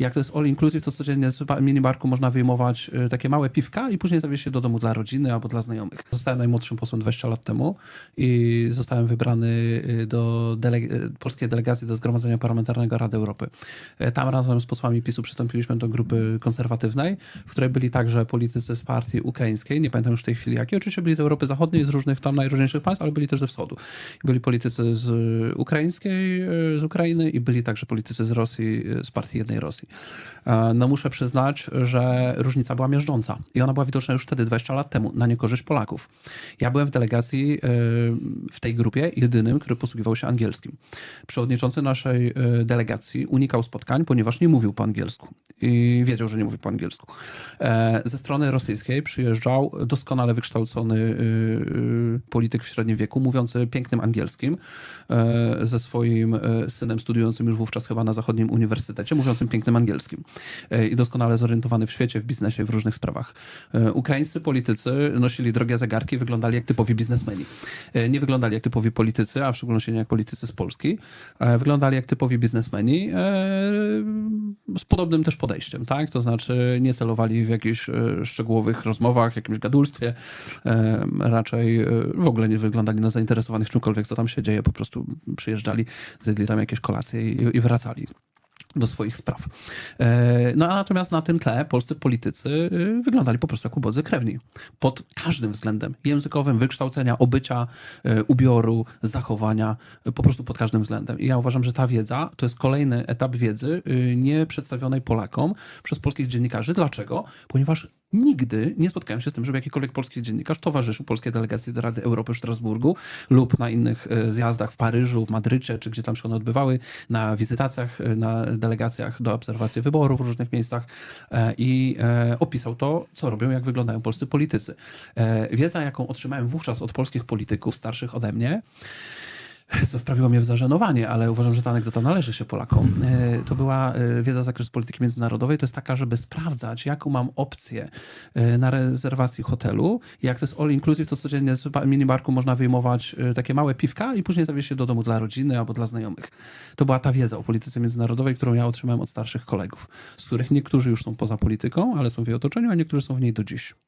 Jak to jest all inclusive, to codziennie z ba- minibarku można wyjmować y, takie małe piwka i później zawieźć się do domu dla rodziny albo dla znajomych. Zostałem najmłodszym posłem 20 lat temu i zostałem wybrany y, do dele- y, polskiej delegacji do Zgromadzenia Parlamentarnego Rady Europy. Tam razem z posłami PiSu przystąpiliśmy do grupy konserwatywnej, w której byli także politycy z partii ukraińskiej, nie pamiętam już w tej chwili jakiej, oczywiście byli z Europy Zachodniej, z różnych tam najróżniejszych państw, ale byli też ze wschodu. Byli politycy z ukraińskiej, z Ukrainy i byli także politycy z Rosji, z partii jednej Rosji. E, No muszę przyznać, że różnica była miażdżąca i ona była widoczna już wtedy, 20 lat temu, na niekorzyść Polaków. Ja byłem w delegacji y, w tej grupie jedynym, który posługiwał się angielskim. Przewodniczący naszej y, delegacji unikał spotkań, ponieważ nie mówił po angielsku i wiedział, że nie mówi po angielsku. E, Ze strony rosyjskiej przyjeżdżał doskonale wykształcony polityk w średnim wieku, mówiący pięknym angielskim, e, ze swoim e, synem studiującym już wówczas chyba na zachodnim uniwersytecie, mówiącym pięknym angielskim E, i doskonale zorientowany w świecie, w biznesie, w różnych sprawach. E, Ukraińscy politycy nosili drogie zegarki, wyglądali jak typowi biznesmeni. E, Nie wyglądali jak typowi politycy, a w szczególności nie jak politycy z Polski. Wyglądali jak typowi biznesmeni z podobnym też podejściem, tak? To znaczy nie celowali w jakichś szczegółowych rozmowach, jakimś gadulstwie. Raczej w ogóle nie wyglądali na zainteresowanych czymkolwiek, co tam się dzieje. Po prostu przyjeżdżali, zjedli tam jakieś kolacje i wracali do swoich spraw. E, No a natomiast na tym tle polscy politycy e, wyglądali po prostu jak ubodzy krewni. Pod każdym względem. Językowym, wykształcenia, obycia, e, ubioru, zachowania. e, Po prostu pod każdym względem. I ja uważam, że ta wiedza to jest kolejny etap wiedzy nie przedstawionej Polakom przez polskich dziennikarzy. Dlaczego? Ponieważ nigdy nie spotkałem się z tym, żeby jakikolwiek polski dziennikarz towarzyszył polskiej delegacji do Rady Europy w Strasburgu lub na innych e, zjazdach w Paryżu, w Madrycie, czy gdzie tam się one odbywały, na wizytacjach, e, na delegacjach do obserwacji wyborów w różnych miejscach e, i opisał to, co robią, jak wyglądają polscy politycy. Wiedza, jaką otrzymałem wówczas od polskich polityków starszych ode mnie, co wprawiło mnie w zażenowanie, ale uważam, że ta anegdota należy się Polakom. E, To była e, wiedza z zakresu polityki międzynarodowej. To jest taka, żeby sprawdzać, jaką mam opcję e, na rezerwacji hotelu. Jak to jest all inclusive, to codziennie z ba- minibarku można wyjmować takie małe piwka i później zawieźć się do domu dla rodziny albo dla znajomych. To była ta wiedza o polityce międzynarodowej, którą ja otrzymałem od starszych kolegów, z których niektórzy już są poza polityką, ale są w jej otoczeniu, a niektórzy są w niej do dziś.